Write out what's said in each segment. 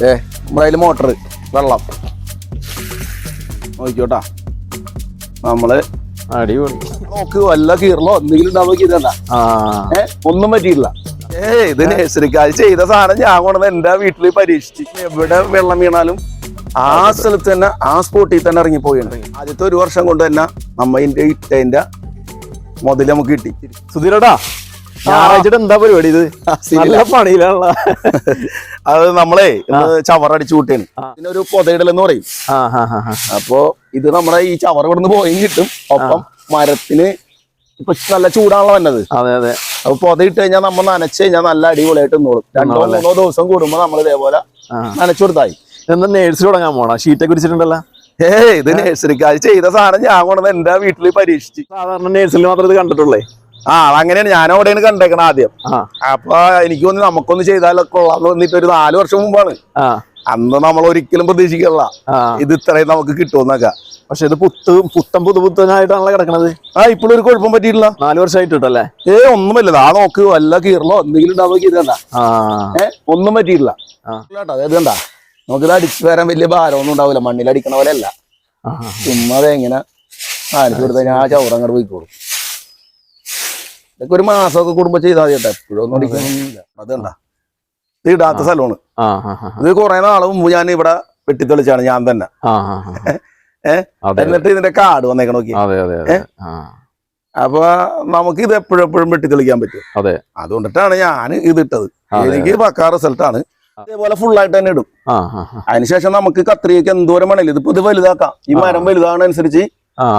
ഏ നമ്മുടെ അതിൽ മോട്ടർ വെള്ളം. നോക്കിയോട്ടാ നമ്മൾ അടിപൊളി. നോക്ക് വല്ല കീറലോ എന്തെങ്കിലും ഉണ്ടാവും നോക്കി ആ. ഏ ഒന്നും പറ്റിയില്ല ഏ ഇത് നഴ്സറിക്കാർ ചെയ്ത സാധനം ഞാൻ കൊണ്ടുവന്ന് എന്റെ വീട്ടിൽ പരീക്ഷിച്ച് എവിടെ വെള്ളം വീണാലും ആ സ്ഥലത്ത് തന്നെ ആ സ്പോട്ടിൽ തന്നെ ഇറങ്ങിപ്പോയിട്ടുണ്ട്. ആദ്യത്തെ ഒരു വർഷം കൊണ്ട് തന്നെ നമ്മ ഇന്റെ ഇട്ടതിന്റെ മുതൽ നമുക്ക് കിട്ടി. സുധീരടാ ഞായറാഴ്ച എന്താ പരിപാടി ഇത്? നല്ല പണിയിലുള്ള അത് നമ്മളെ ചവറടിച്ചു കൂട്ടിയാണ്. പിന്നെ പൊതയിടലെന്ന് പറയും. എന്ന് പറയും അപ്പോ ഇത് നമ്മുടെ ഈ ചവർ ഇവിടുന്ന് പോയി കിട്ടും. ഒപ്പം മരത്തിന് ഇപ്പൊ നല്ല ചൂടാണല്ലോ വന്നത്. അതെ അതെ. അപ്പൊ പൊതയിട്ട് കഴിഞ്ഞാൽ നമ്മൾ നനച്ചു കഴിഞ്ഞാൽ നല്ല അടിപൊളിയായിട്ട് നിന്നോളും രണ്ടോ മൂന്നോ ദിവസം കൂടുമ്പോ നമ്മൾ ഇതേപോലെ. നനച്ചു കൊടുത്തായി. എന്താ നേഴ്സ് തുടങ്ങാൻ പോണ? ഷീറ്റൊക്കെ കുടിച്ചിട്ടുണ്ടല്ലോ ഏ. ഇത് നേഴ്സറിക്കാർ ചെയ്ത സാധനം ഞാൻ കൊണ്ടുവന്ന് എന്റെ വീട്ടിൽ പരീക്ഷിച്ച്. സാധാരണ നേഴ്സറിൽ മാത്രമേ ഇത് കണ്ടിട്ടുള്ളേ? ആ അതങ്ങനെയാണ്. ഞാൻ അവിടെയാണ് കണ്ടേക്കണ ആദ്യം. അപ്പൊ എനിക്ക് തോന്നി നമുക്കൊന്ന് ചെയ്താലോ കൊള്ളാന്ന് വന്നിട്ട് ഒരു നാല് വർഷം മുമ്പാണ്. അന്ന് നമ്മൾ ഒരിക്കലും പ്രതീക്ഷിക്കല്ല ഇത് ഇത്രയും നമുക്ക് കിട്ടുമെന്നൊക്കെ. പക്ഷെ ഇത് പുത്ത് പുത്തൻ പുതു പുത്തനായിട്ടാണല്ലോ കിടക്കണത്. ആ ഇപ്പോഴും ഒരു കുഴപ്പം പറ്റിയിട്ടില്ല. നാല് വർഷമായിട്ടല്ലേ ഏ ഒന്നുമല്ല. ആ നോക്ക് വല്ല കീറലോ എന്തെങ്കിലും ഉണ്ടാവുക നോക്കി ഇത് കണ്ട. ആ. ഏ ഒന്നും പറ്റിയിട്ടില്ല. അതായത് കണ്ട? നമുക്കിത് അടിച്ചു വരാൻ വലിയ ഭാരമൊന്നും ഉണ്ടാവില്ല. മണ്ണിൽ അടിക്കണ പോലെ അല്ല. ചുമ്മാതെ എങ്ങനെ കാണിച്ചു ആ ചവറ് അങ്ങോട്ട് പോയിക്കോളും. ഇതൊക്കെ ഒരു മാസമൊക്കെ കൂടുമ്പോ ചെയ്താൽ മതി കേട്ടോ. എപ്പോഴൊന്നും അടിക്കണമെന്നില്ല അത്. കണ്ട. ഇത് ഇടാത്ത സ്ഥലമാണ്. ഇത് കുറെ നാൾ മുമ്പ് ഞാൻ ഇവിടെ വെട്ടിത്തെളിച്ചാണ് ഞാൻ തന്നെ. എന്നിട്ട് ഇതിന്റെ കാട് വന്നേക്കണ നോക്കി അപ്പൊ നമുക്ക് ഇത് എപ്പോഴെപ്പോഴും എപ്പോഴും വെട്ടിത്തെളിക്കാൻ പറ്റും. അതെ. അതുകൊണ്ടിട്ടാണ് ഞാൻ ഇത് ഇട്ടത്. എനിക്ക് പക്കാ റിസൾട്ടാണ്. അതേപോലെ ഫുൾ ആയിട്ട് തന്നെ ഇടും. അതിനുശേഷം നമുക്ക് കത്രിയൊക്കെ എന്തോരം വേണേലും ഇതിപ്പോ ഇത് വലുതാക്കാം. ഈ മരം വലുതാകണനുസരിച്ച്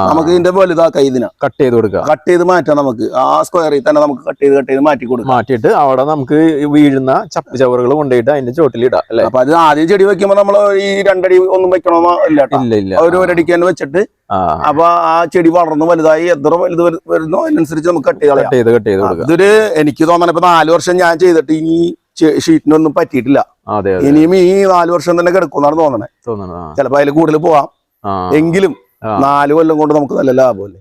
നമുക്ക് ഇതിന്റെ വലുതാക്കാം ഇതിന് കട്ട് ചെയ്ത് കൊടുക്കാം കട്ട് ചെയ്ത് മാറ്റാം നമുക്ക്. ആ സ്ക്വയറിൽ തന്നെ നമുക്ക് കട്ട് ചെയ്ത് കട്ട് ചെയ്ത് മാറ്റി കൊടുക്കാം. മാറ്റിയിട്ട് അവിടെ നമുക്ക് വീഴുന്ന ചപ്പ് ചവറുകൾ കൊണ്ടുപോയിട്ട് അതിന്റെ ചോട്ടിൽ ഇടാം അല്ലെ? അപ്പൊ അത് ആദ്യം ചെടി വെക്കുമ്പോ നമ്മൾ ഈ രണ്ടടി ഒന്നും വെക്കണമെന്നോ ഇല്ല ഇല്ല ഇല്ല. ഒരു ഒരടിക്ക് തന്നെ വെച്ചിട്ട് അപ്പൊ ആ ചെടി വളർന്ന് വലുതായി എത്ര വലുത് വരുന്നോ അതിനനുസരിച്ച് നമുക്ക് കട്ട് ചെയ്ത് കട്ട് ചെയ്ത് കട്ട് ചെയ്ത് കൊടുക്കുക. ഇതൊരു എനിക്ക് തോന്നണ ഇപ്പൊ നാല് വർഷം ഞാൻ ചെയ്തിട്ട് ഈ ഷീറ്റിനൊന്നും പറ്റിയിട്ടില്ല. ഇനിയും ഈ നാല് വർഷം തന്നെ കിടക്കും എന്നാണ് തോന്നണേ തോന്നുന്നു ആ. ചിലപ്പോ അതിൽ കൂടുതൽ പോവാം. എങ്കിലും. നാല് കൊല്ലം കൊണ്ട് നമുക്ക് നല്ല ലാഭമല്ലേ?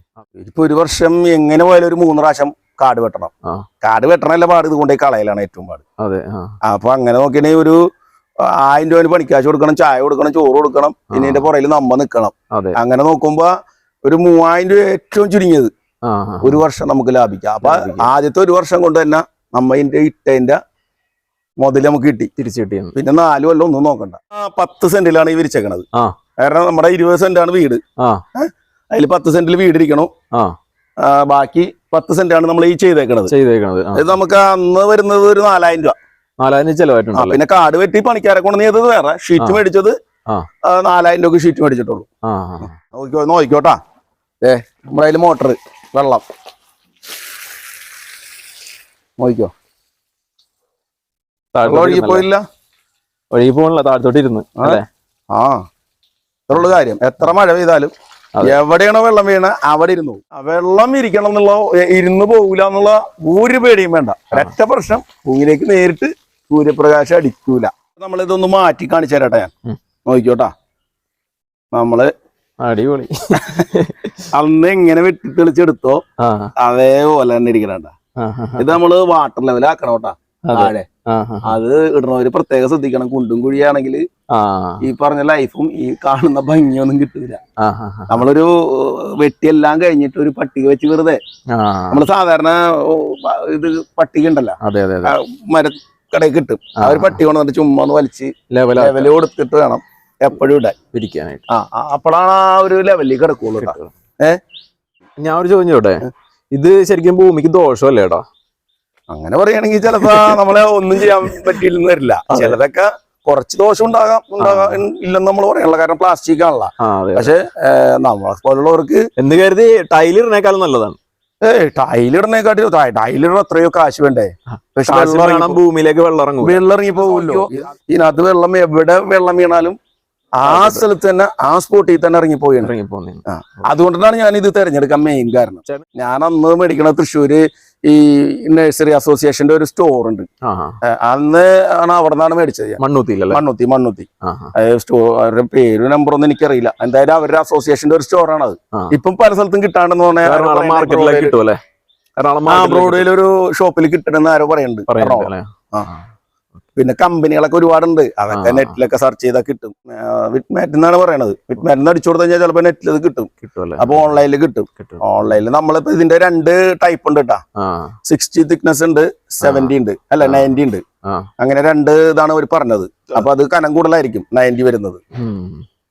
ഇപ്പൊ ഒരു വർഷം എങ്ങനെ പോയാലും ഒരു മൂന്ന് പ്രാവശ്യം കാട് വെട്ടണം. കാട് വെട്ടണല്ല പാട് ഇത് കൊണ്ടേ കളയലാണ് ഏറ്റവും പാട്. അപ്പൊ അങ്ങനെ നോക്കിയാണെങ്കിൽ ഒരു ആയിരം രൂപ പണിക്കാശ് കൊടുക്കണം ചായ കൊടുക്കണം ചോറ് കൊടുക്കണം പിന്നെ ഇതിന്റെ പുറയിൽ നമ്മ നിക്കണം. അങ്ങനെ നോക്കുമ്പോ ഒരു മൂവായിരം രൂപ ഏറ്റവും ചുരുങ്ങിയത്. ഒരു വർഷം നമുക്ക് ലാഭിക്കാം. അപ്പൊ. ആദ്യത്തെ ഒരു വർഷം കൊണ്ട് തന്നെ നമ്മ ഇതിന്റെ ഇട്ടതിന്റെ മുതൽ നമുക്ക് കിട്ടി. തിരിച്ചു കിട്ടി പിന്നെ നാല് കൊല്ലം ഒന്നും നോക്കണ്ട. പത്ത് സെന്റിലാണ് ഈ വിരിച്ചേക്കണത്. കാരണം നമ്മുടെ ഇരുപത് ആണ് വീട്. അതിൽ പത്ത് സെന്റിൽ വീട് ഇരിക്കണം ആ. ആ, ബാക്കി പത്ത് ആണ് നമ്മൾ ഈ ചെയ്തേക്കണത്. ചെയ്തേക്കണത്. അത് നമുക്ക് അന്ന് വരുന്നത് ഒരു നാലായിരം രൂപ. നാലായിരം ചെലവായിട്ടുണ്ട് പിന്നെ കാട് വെട്ടി പണിക്കാരെ കൊണ്ട് ചെയ്തത് വേറെ ഷീറ്റ്. മേടിച്ചത് നാലായിരം രൂപ ഷീറ്റ് മേടിച്ചിട്ടുള്ളൂ. നോക്കിക്കോ നോക്കിക്കോട്ടാ. ഏ നമ്മുടെ അതിൽ മോട്ടർ വെള്ളം. നോക്കിക്കോ. ഒഴുകി? പോയില്ല? ഒഴുകി പോകണില്ല താഴത്തോട്ടിരുന്ന് അല്ലേ? ആ. ഇത്രയുള്ള കാര്യം. എത്ര മഴ പെയ്താലും. എവിടെയാണോ വെള്ളം വീണ അവിടെ ഇരുന്നു ആ വെള്ളം ഇരിക്കണം എന്നുള്ള ഇരുന്ന് പോകൂല എന്നുള്ള ഒരു പേടിയും വേണ്ട. ഒറ്റ പ്രശ്നം ഭൂമിയിലേക്ക് നേരിട്ട് സൂര്യപ്രകാശം അടിക്കൂല. നമ്മളിതൊന്ന് മാറ്റി കാണിച്ചു തരട്ടെ ഞാൻ. നോക്കിക്കോട്ടാ. നമ്മൾ അടിപൊളി. അന്ന് എങ്ങനെ വെട്ടി തെളിച്ചെടുത്തോ അതേപോലെ തന്നെ ഇരിക്കണ. ഇത് നമ്മൾ വാട്ടർ ലെവൽ ആക്കണം കേട്ടാ. താഴെ അത് ഇടണവര് പ്രത്യേകം ശ്രദ്ധിക്കണം. കുണ്ടും കുഴിയാണെങ്കിൽ ഈ പറഞ്ഞ ലൈഫും ഈ കാണുന്ന ഭംഗിയൊന്നും കിട്ടൂല. നമ്മളൊരു വെട്ടിയെല്ലാം കഴിഞ്ഞിട്ട് ഒരു പട്ടിക വെച്ച് വെറുതെ. നമ്മൾ സാധാരണ ഇത് പട്ടിക ഉണ്ടല്ലോ. അതെ അതെ അതെ. ആ മരക്കടയിൽ കിട്ടും. ആ ഒരു പട്ടി കൊണ്ടുവന്നിട്ട് ചുമ്മാ ഒന്ന് വലിച്ച് ലെവലാ കൊടുത്തിട്ട് വേണം എപ്പോഴും ഇടാൻ. പിരിക്കാനായിട്ട് ആ അപ്പോഴാണ് ആ ഒരു ലെവലിൽ കിടക്കുള്ളൂ ഏഹ്? ഞാൻ ഒരു ചോദിച്ചോട്ടെ? ചോട്ടെ ഇത് ശരിക്കും ഭൂമിക്ക് ദോഷമല്ലേടാ അങ്ങനെ പറയുകയാണെങ്കിൽ ചിലപ്പോ നമ്മളെ ഒന്നും ചെയ്യാൻ പറ്റിയില്ലെന്ന് വരില്ല. ചിലതൊക്കെ കുറച്ച് ദോഷം ഉണ്ടാകാം ഉണ്ടാകാം ഇല്ലെന്ന് നമ്മൾ പറയാനുള്ള കാരണം പ്ലാസ്റ്റിക് ആണല്ലോ. പക്ഷെ നമ്മളെ പോലുള്ളവർക്ക് എന്ന് കരുതി ടൈലിടുന്നേക്കാളും നല്ലതാണ്. ഏയ് ടൈലിടുന്നേക്കാട്ടിലും ടൈലിടണം എത്രയോ കാശ് വേണ്ടേ? പക്ഷെ ഭൂമിയിലേക്ക് വെള്ളം ഇറങ്ങും വെള്ളം ഇറങ്ങി. പോകുമല്ലോ ഇതിനകത്ത് വെള്ളം എവിടെ വെള്ളം വീണാലും ആ സ്ഥലത്ത് തന്നെ ആ സ്പോട്ടിൽ തന്നെ ഇറങ്ങി പോയി ഇറങ്ങി പോന്നെ അതുകൊണ്ടാണ് ഞാൻ ഇത് തെരഞ്ഞെടുക്കാൻ മെയിൻ കാരണം. ഞാൻ അന്ന് മേടിക്കണ തൃശ്ശൂര് ഈ നഴ്സറി അസോസിയേഷന്റെ ഒരു സ്റ്റോർ ഉണ്ട്. അന്ന് ആണ് അവിടെ നിന്നാണ് മേടിച്ചത് മണ്ണൂത്തി മണ്ണൂത്തി. മണ്ണുത്തി. സ്റ്റോർ അവരുടെ നമ്പർ ഒന്നും എനിക്കറിയില്ല. എന്തായാലും അവരുടെ അസോസിയേഷന്റെ ഒരു സ്റ്റോറാണ് അത്. ഇപ്പം പല സ്ഥലത്തും കിട്ടാണ്ടെന്ന് പറഞ്ഞാൽ ബ്രോഡ്വേയിൽ ഒരു ഷോപ്പിൽ കിട്ടണമെന്ന് ആരോ പറയുന്നുണ്ട്. ആ. പിന്നെ കമ്പനികളൊക്കെ ഒരുപാടുണ്ട്. അതൊക്കെ. നെറ്റിലൊക്കെ സെർച്ച് ചെയ്താൽ കിട്ടും. വിറ്റ്മാറ്റ് എന്നാണ് പറയണത്. വിറ്റ്മാറ്റ് എന്ന് അടിച്ചു കൊടുത്താൽ കഴിഞ്ഞാൽ ചിലപ്പോൾ നെറ്റിൽ അത് കിട്ടും. അപ്പൊ ഓൺലൈനിൽ കിട്ടും. ഓൺലൈനിൽ നമ്മളിപ്പോ ഇതിന്റെ രണ്ട് ടൈപ്പ് ഉണ്ട് കേട്ടാ സിക്സ്റ്റി തിക്നെസ് ഉണ്ട് സെവന്റി ഉണ്ട് അല്ല. നയന്റി ഉണ്ട്. അങ്ങനെ രണ്ട് ഇതാണ് അവർ പറഞ്ഞത്. അപ്പൊ അത് കനം കൂടുതലായിരിക്കും നയന്റി വരുന്നത്.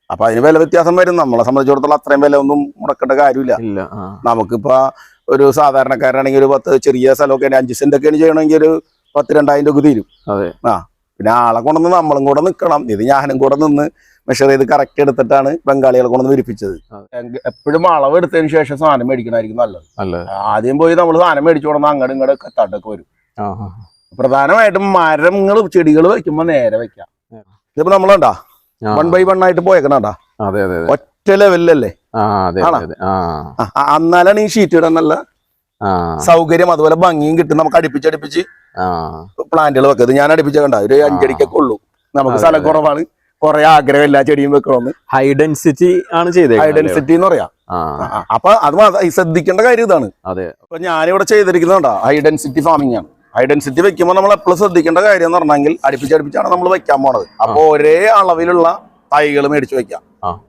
അപ്പൊ അതിന് വില വ്യത്യാസം വരും. നമ്മളെ സംബന്ധിച്ചിടത്തോളം അത്രയും വില ഒന്നും മുടക്കേണ്ട കാര്യമില്ല. നമുക്കിപ്പോ ഒരു സാധാരണക്കാരനാണെങ്കിൽ ഒരു പത്ത് ചെറിയ സ്ഥലമൊക്കെ അഞ്ച് സെന്റ് ഒക്കെയാണ് ചെയ്യണമെങ്കിൽ ഒരു പത്ത് രണ്ടായിരം രൂപ തീരും. ആ പിന്നെ ആളെ കൊണ്ടുവന്ന് നമ്മളും കൂടെ നിൽക്കണം ഇത് ഞാനും കൂടെ നിന്ന് മെഷർ ചെയ്ത് കറക്റ്റ് എടുത്തിട്ടാണ് ബംഗാളികളെ കൊണ്ടുവന്ന് വിരിപ്പിച്ചത്. എപ്പോഴും അളവ് എടുത്തതിന് ശേഷം സാധനം മേടിക്കണമായിരിക്കും നല്ലത്. ആദ്യം പോയി നമ്മൾ സാധനം മേടിച്ചു കൊടുന്ന അങ്ങോട്ടും ഇങ്ങോട്ട് കത്താട്ടൊക്കെ വരും. പ്രധാനമായിട്ടും മരങ്ങൾ ചെടികൾ വെക്കുമ്പോ നേരെ വെക്കാം ഇതിപ്പോ നമ്മളുണ്ടാ. വൺ ബൈ വൺ ആയിട്ട് പോയേക്കണാ ഒറ്റ ലെവലിലല്ലേ ആണോ? എന്നാലാണ് ഈ ഷീറ്റ് ഇടാൻ നല്ല സൗകര്യം അതുപോലെ ഭംഗിയും കിട്ടും. നമുക്ക് അടുപ്പിച്ചടുപ്പിച്ച് പ്ലാന്റുകൾ വെക്കുന്നത് ഞാൻ അടുപ്പിച്ച കണ്ട. ഒരു അഞ്ചടിക്കൊക്കെ ഉള്ളൂ. നമുക്ക് സ്ഥലം കുറവാണ്. കുറെ ആഗ്രഹം എല്ലാ ചെടിയും വെക്കണമെന്ന് ഹൈ ഡെൻസിറ്റി ആണ് ചെയ്തേ ഹൈഡൻസിറ്റി എന്ന് പറയാം. അപ്പൊ അത് ശ്രദ്ധിക്കേണ്ട കാര്യം ഇതാണ്. അതെ. അപ്പൊ ഞാനിവിടെ ചെയ്തിരിക്കുന്നുണ്ടോ ഹൈഡൻസിറ്റി ഫാമിംഗ് ആണ്. ഹൈഡൻസിറ്റി വെക്കുമ്പോൾ നമ്മൾ എപ്പോഴും ശ്രദ്ധിക്കേണ്ട കാര്യം എന്ന് പറഞ്ഞെങ്കിൽ അടുപ്പിച്ചടുപ്പിച്ചാണ് നമ്മൾ വെക്കാൻ പോണത്. അപ്പൊ ഒരേ അളവിലുള്ള തൈകൾ മേടിച്ചു വെക്കാം.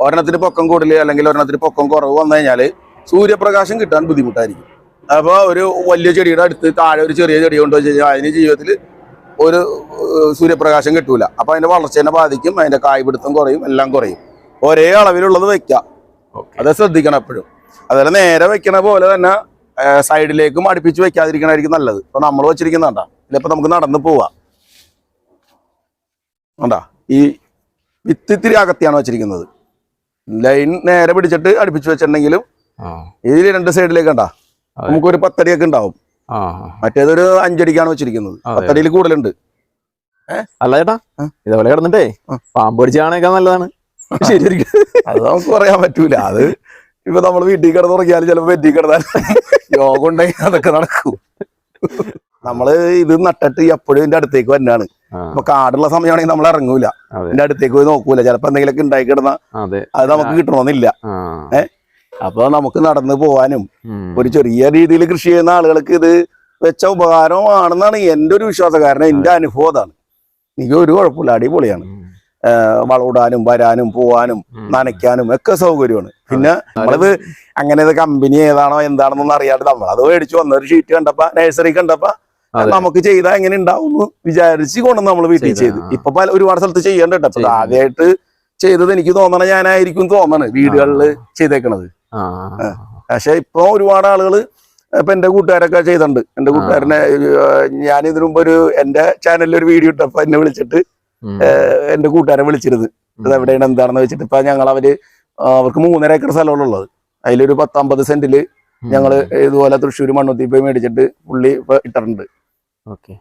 ഒരെണ്ണത്തിന് പൊക്കം കൂടുതൽ അല്ലെങ്കിൽ ഒരെണ്ണത്തിന് പൊക്കം കുറവ് വന്നു കഴിഞ്ഞാൽ സൂര്യപ്രകാശം കിട്ടാൻ ബുദ്ധിമുട്ടായിരിക്കും. അപ്പൊ ഒരു വലിയ ചെടിയുടെ അടുത്ത് താഴെ ഒരു ചെറിയ ചെടി കൊണ്ടു വെച്ച് കഴിഞ്ഞാൽ അതിന് ജീവിതത്തിൽ ഒരു സൂര്യപ്രകാശം കിട്ടൂല. അപ്പോൾ അതിന്റെ വളർച്ചേനെ ബാധിക്കും അതിന്റെ കായ്പിടുത്തം കുറയും എല്ലാം കുറയും. ഒരേ അളവിലുള്ളത് വെക്കാം. ഓക്കെ. അത് ശ്രദ്ധിക്കണം എപ്പോഴും. അതുപോലെ നേരെ വെക്കണ പോലെ തന്നെ സൈഡിലേക്കും അടുപ്പിച്ച് വെക്കാതിരിക്കണായിരിക്കും നല്ലത്. ഇപ്പൊ നമ്മൾ വെച്ചിരിക്കുന്നതാണ്ടാ ഇതിലിപ്പോ നമുക്ക് നടന്നു പോവാം. ഉണ്ടാ ഈ വിത്തിത്തിരി അകത്തിയാണ് വെച്ചിരിക്കുന്നത്. ലൈൻ നേരെ പിടിച്ചിട്ട് അടുപ്പിച്ച് വെച്ചിട്ടുണ്ടെങ്കിലും ഇതിൽ രണ്ട് സൈഡിലേക്ക് കണ്ടാ? അതെ. നമുക്കൊരു പത്തടിയൊക്കെ ഉണ്ടാവും. മറ്റേതൊരു അഞ്ചടിക്കാണ് വെച്ചിരിക്കുന്നത്. പത്തടിയിൽ കൂടുതലുണ്ട്. അല്ല ചേട്ടാ. ഇതേപോലെ കിടന്നിട്ടേ. പാമ്പ് പിടിച്ചാണേക്കാൾ നല്ലതാണ്. ശരിയായിരിക്കും. അത് നമുക്ക് പറയാൻ പറ്റൂല. അത് ഇപ്പൊ നമ്മൾ വീട്ടിൽ കിടന്ന് തുടങ്ങിയാൽ ചിലപ്പോ വെറ്റി കിടന്നാൽ യോഗ ഉണ്ടെങ്കിൽ അതൊക്കെ നടക്കും. നമ്മൾ ഇത് നട്ടിട്ട് എപ്പോഴും ഇതിന്റെ അടുത്തേക്ക് വരുന്നതാണ് അപ്പൊ ഇപ്പൊ കാടുള്ള സമയമാണെങ്കിൽ നമ്മൾ ഇറങ്ങൂല. ഇതിന്റെ അടുത്തേക്ക് പോയി നോക്കൂല. ചിലപ്പോ എന്തെങ്കിലുമൊക്കെ ഉണ്ടായി കിടന്ന അതെ. നമുക്ക് കിട്ടണമെന്നില്ല. ആ. അപ്പൊ നമുക്ക് നടന്നു പോവാനും ഒരു ചെറിയ രീതിയിൽ കൃഷി ചെയ്യുന്ന ആളുകൾക്ക് ഇത് വെച്ച ഉപകാരമാണെന്നാണ് എന്റെ ഒരു വിശ്വാസം. കാരണം എന്റെ അനുഭവം അതാണ്. എനിക്ക് ഒരു കുഴപ്പമില്ല. അടിപൊളിയാണ്. വളവിടാനും വരാനും പോവാനും നനയ്ക്കാനും ഒക്കെ സൗകര്യമാണ്. പിന്നെ നമ്മളിത് അങ്ങനെ ഇത് കമ്പനി ഏതാണോ എന്താണെന്നൊന്നും അറിയാതെ നമ്മളത് അത് മേടിച്ചു വന്ന ഒരു ഷീറ്റ് കണ്ടപ്പോ നഴ്സറി കണ്ടപ്പോ നമുക്ക് ചെയ്താൽ എങ്ങനെ ഉണ്ടാവും എന്ന് വിചാരിച്ച് കൊണ്ട് നമ്മൾ വീട്ടിൽ ചെയ്ത. ഇപ്പൊ പല ഒരുപാട് സ്ഥലത്ത് ചെയ്യണ്ട കേട്ടോ അപ്പൊ ഇത് ചെയ്യുന്നുണ്ട്. ആദ്യമായിട്ട് ചെയ്തത് എനിക്ക് തോന്നണ ഞാനായിരിക്കും തോന്നണ് വീടുകളിൽ ചെയ്തേക്കണത്. പക്ഷെ ഇപ്പൊ ഒരുപാട് ആളുകൾ ഇപ്പൊ എന്റെ കൂട്ടുകാരൊക്കെ ചെയ്തിട്ടുണ്ട്. എന്റെ കൂട്ടുകാരനെ ഞാൻ ഇതിനു മുമ്പ് ഒരു എന്റെ ചാനലിൽ ഒരു വീഡിയോ ഇട്ടപ്പോ എന്നെ വിളിച്ചിട്ട് എന്റെ കൂട്ടുകാരെ വിളിച്ചിരുന്നു ഇത് എവിടെയാണ് എന്താണെന്ന് വെച്ചിട്ട് ഇപ്പൊ ഞങ്ങൾ അവർ അവർക്ക് മൂന്നര ഏക്കർ സ്ഥലമാണ് ഉള്ളത്. അതിലൊരു പത്തമ്പത് സെന്റിൽ. ഞങ്ങൾ ഇതുപോലെ തൃശ്ശൂർ മണ്ണുത്തി പോയി മേടിച്ചിട്ട് പുള്ളി ഇപ്പൊ ഇട്ടിട്ടുണ്ട്. ഓക്കെ.